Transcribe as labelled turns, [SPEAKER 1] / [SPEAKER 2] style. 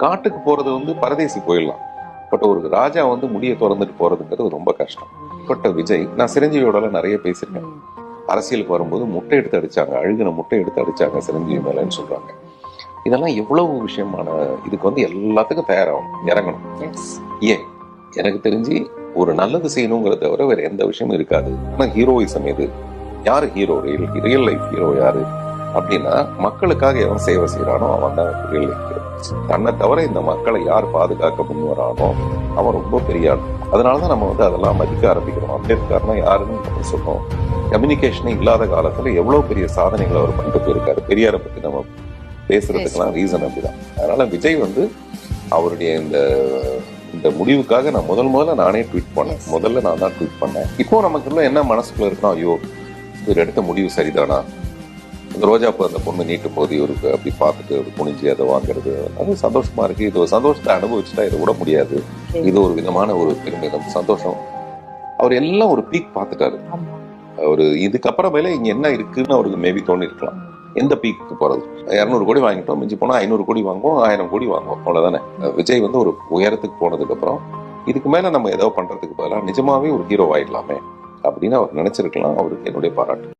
[SPEAKER 1] காட்டுக்கு போறது வந்து பரதேசி போயிடலாம் பட் ஒரு ராஜா வந்து முடியை திறந்துட்டு போறதுங்கிறது ரொம்ப கஷ்டம். பட்ட விஜய் நான் சிரஞ்சீவியோட நிறைய பேசியிருக்கேன். அரசியலுக்கு வரும்போது முட்டை எடுத்து அடிச்சாங்க அழுகின முட்டை எடுத்து அடிச்சாங்க சிரஞ்சீவி மேலன்னு சொல்றாங்க. இதெல்லாம் எவ்வளவு விஷயமான இதுக்கு வந்து எல்லாத்துக்கும் தயாராகும் இறங்கணும். ஏன்? எனக்கு தெரிஞ்சு ஒரு நல்லது செய்யணுங்கிறத தவிர வேற எந்த விஷயமும் இருக்காது. ஆனா ஹீரோயிசம் எது? யாரு hero real real life hero யாரு? அப்படின்னா மக்களுக்காக எவன் சேவை செய்யறானோ அவன் தான் ஹீரோ தன்னை தவிர இந்த மக்களை யார் பாதுகாக்க முன் வரானோ அவன் ரொம்ப பெரிய ஆள். அதனாலதான் நம்ம வந்து அதெல்லாம் மதிக்க ஆரம்பிக்கிறோம். அம்பேத்கர்னா யாருன்னு நம்ம சொல்றோம். கம்யூனிகேஷனே இல்லாத காலத்துல எவ்வளவு பெரிய சாதனைகளை அவர் பண்ணிட்டு போயிருக்காரு. பெரியாரை பத்தி நம்ம பேசுறதுக்கெல்லாம் ரீசன் அப்படிதான். அதனால விஜய் வந்து அவருடைய இந்த இந்த முடிவுக்காக நான் முதல் முதல்ல நானே ட்வீட் பண்ணேன். முதல்ல நான் தான் ட்வீட் பண்ணேன். இப்போ நமக்குள்ள என்ன மனசுக்குள்ள இருக்கணும் ஐயோ இவர் எடுத்த முடிவு சரிதானா? இந்த ரோஜா பூ அந்த பொண்ணு நீட்டும் போது இவருக்கு அப்படி பார்த்துட்டு ஒரு குனிஞ்சு அதை வாங்குறது அது சந்தோஷமா இருக்கு. இது ஒரு சந்தோஷத்தை அனுபவிச்சுட்டா இதை விட முடியாது. இது ஒரு விதமான ஒரு பெருமிதம் சந்தோஷம். அவர் எல்லாம் ஒரு பீக் பார்த்துட்டாரு. ஒரு இதுக்கப்புறமேல இங்க என்ன இருக்குன்னு அவருக்கு மேபி தோணி இருக்கலாம். எந்த பீக்கு போறது? இரநூறு கோடி வாங்கிட்டோம் மிஞ்சி போனா ஐநூறு கோடி வாங்குவோம் ஆயிரம் கோடி வாங்குவோம் அவ்வளவுதானே? விஜய் வந்து ஒரு உயரத்துக்கு போனதுக்கு அப்புறம் இதுக்கு மேல நம்ம ஏதோ பண்றதுக்கு பதிலாக நிஜமாவே ஒரு ஹீரோ ஆயிடலாமே அப்படின்னு அவர் நினைச்சிருக்கலாம். அவருக்கு என்னுடைய பாராட்டு.